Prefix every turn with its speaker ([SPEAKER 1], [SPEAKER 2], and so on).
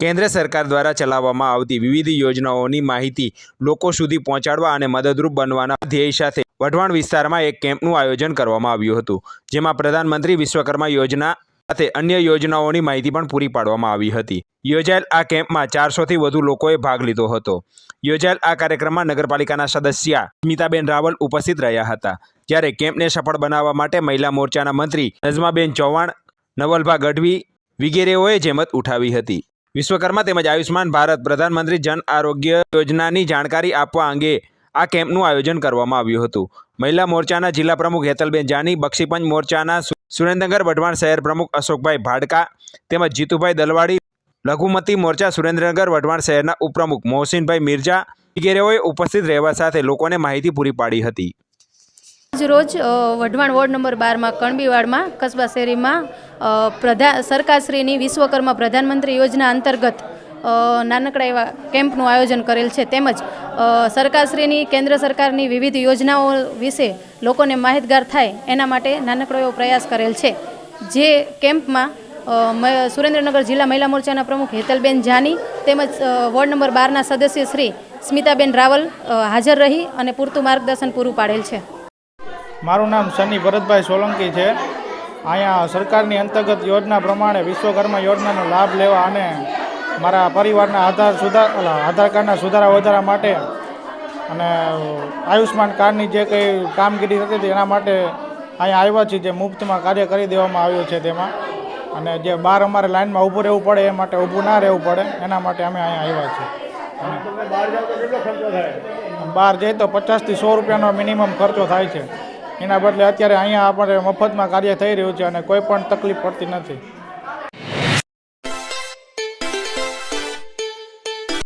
[SPEAKER 1] કેન્દ્ર સરકાર દ્વારા ચલાવવામાં આવતી વિવિધ યોજનાઓની માહિતી લોકો સુધી પહોંચાડવા અને મદદરૂપ બનવાના ધ્યેય સાથે વઢવાણ વિસ્તારમાં એક કેમ્પનું આયોજન કરવામાં આવ્યું હતું, જેમાં પ્રધાનમંત્રી વિશ્વકર્મા યોજના સાથે અન્ય યોજનાઓની માહિતી પણ પૂરી પાડવામાં આવી હતી. યોજાયેલ આ કેમ્પમાં ચારસોથી વધુ લોકોએ ભાગ લીધો હતો. યોજાયેલ આ કાર્યક્રમમાં નગરપાલિકાના સદસ્ય સ્મિતાબેન રાવલ ઉપસ્થિત રહ્યા હતા, જ્યારે કેમ્પને સફળ બનાવવા માટે મહિલા મોરચાના મંત્રી નઝમાબેન ચૌહાણ, નવલભા ગઢવી વગેરેઓએ જેમત ઉઠાવી હતી. વિશ્વકર્મા તેમજ આયુષ્માન ભારત પ્રધાનમંત્રી જન આરોગ્ય યોજનાની જાણકારી આપવા અંગે આ કેમ્પનું આયોજન કરવામાં આવ્યું હતું. મહિલા મોરચાના જિલ્લા પ્રમુખ હેતલબેન જાની, બક્ષીપંચ મોરચાના સુરેન્દ્રનગર વઢવાણ શહેર પ્રમુખ અશોકભાઈ ભાડકા તેમજ જીતુભાઈ દલવાડી, લઘુમતી મોરચા સુરેન્દ્રનગર વઢવાણ શહેરના ઉપપ્રમુખ મોહસિનભાઈ મિર્જા વગેરેઓએ ઉપસ્થિત રહેવા સાથે લોકોને માહિતી પૂરી પાડી હતી.
[SPEAKER 2] આજ રોજ વઢવાણ વોર્ડ નંબર બારમાં, કણબીવાડમાં, કસબા શેરીમાં પ્રધા, સરકારશ્રીની વિશ્વકર્મા પ્રધાનમંત્રી યોજના અંતર્ગત નાનકડા એવા કેમ્પનું આયોજન કરેલ છે. તેમજ સરકારશ્રીની, કેન્દ્ર સરકારની વિવિધ યોજનાઓ વિશે લોકોને માહિતગાર થાય, એના માટે નાનકડો એવો પ્રયાસ કરેલ છે. જે કેમ્પમાં સુરેન્દ્રનગર જિલ્લા મહિલા મોરચાના પ્રમુખ હેતલબેન જાની તેમજ વોર્ડ નંબર બારના સદસ્ય શ્રી સ્મિતાબેન રાવલ હાજર રહી અને પૂરતું માર્ગદર્શન પૂરું પાડેલ છે.
[SPEAKER 3] મારું નામ સની ભરતભાઈ સોલંકી છે. અહીંયા સરકારની અંતર્ગત યોજના પ્રમાણે વિશ્વકર્મા યોજનાનો લાભ લેવા અને મારા પરિવારના આધાર સુધાર આધાર કાર્ડના સુધારા વધારા માટે અને આયુષ્માન કાર્ડની જે કંઈ કામગીરી થતી હતી એના માટે અહીંયા આવ્યા છીએ જે મુફ્તમાં કાર્ય કરી દેવામાં આવ્યું છે તેમાં. અને જે બહાર અમારે લાઇનમાં ઊભું રહેવું પડે એ માટે ઊભું ના રહેવું પડે એના માટે અમે અહીંયા આવ્યા છીએ. બહાર જઈએ તો પચાસથી સો રૂપિયાનો મિનિમમ ખર્ચો થાય છે. એના બદલે અત્યારે અહીંયા આપણે મફતમાં કાર્ય થઈ રહ્યું છે અને કોઈ પણ તકલીફ પડતી નથી.